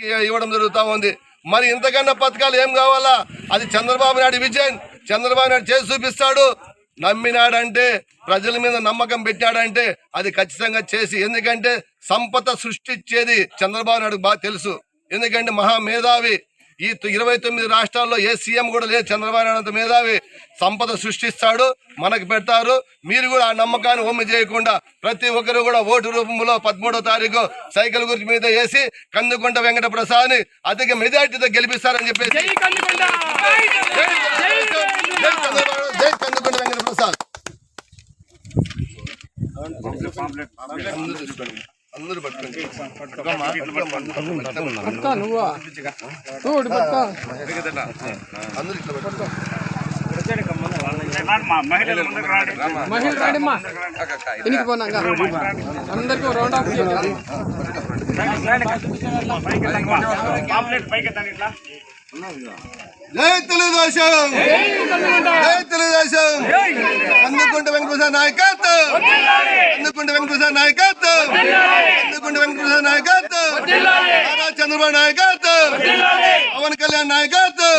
ఇవ్వడం జరుగుతూ ఉంది. మరి ఇంతకన్నా పథకాలు ఏం కావాలా? అది చంద్రబాబు నాయుడు విజయన్ చంద్రబాబు నాయుడు చేసి చూపిస్తాడు. నమ్మినాడంటే ప్రజల మీద నమ్మకం పెట్టాడంటే అది ఖచ్చితంగా చేసి. ఎందుకంటే సంపద సృష్టించేది చంద్రబాబు నాయుడు బాగా తెలుసు. ఎందుకంటే మహా మేధావి. ఈ ఇరవై తొమ్మిది రాష్ట్రాల్లో ఏ సీఎం కూడా లేదు చంద్రబాబు నాయుడు మేధావి సంపద సృష్టిస్తాడు మనకు పెడతారు. మీరు కూడా ఆ నమ్మకాన్ని ఒమ్మి చేయకుండా ప్రతి ఒక్కరు కూడా ఓటు రూపంలో పదమూడో తారీఖు సైకిల్ గురించి మీద వేసి కందుకుంట వెంకట ప్రసాద్ అధిక మెజార్టీతో గెలిపిస్తారని చెప్పేసి జై కందుకుంట! వెంకట ప్రసాద్ అందరూ తీసుకోండి. అందరూ పట్టుకోండి పక్క నువ్వా చూడు పక్క అందరూ ఇట్లా పట్టుకోండి. మహిళ రాడమ్మా ఇనికి పోనాక అందరికీ రౌండ్ ఆఫ్ చేయాలి జై తెలుగుదేశం జై తెలుగుదేశం వెంకటప్రసాద్ నాయకత్వం. కందుకుంట వెంకటప్రసాద్ నాయకత్వం. కందుకుంట వెంకటప్రసాద్ నాయకత్వం. నారా చంద్రబాబు నాయకత్వం. పవన్ కళ్యాణ్ నాయకత్వం.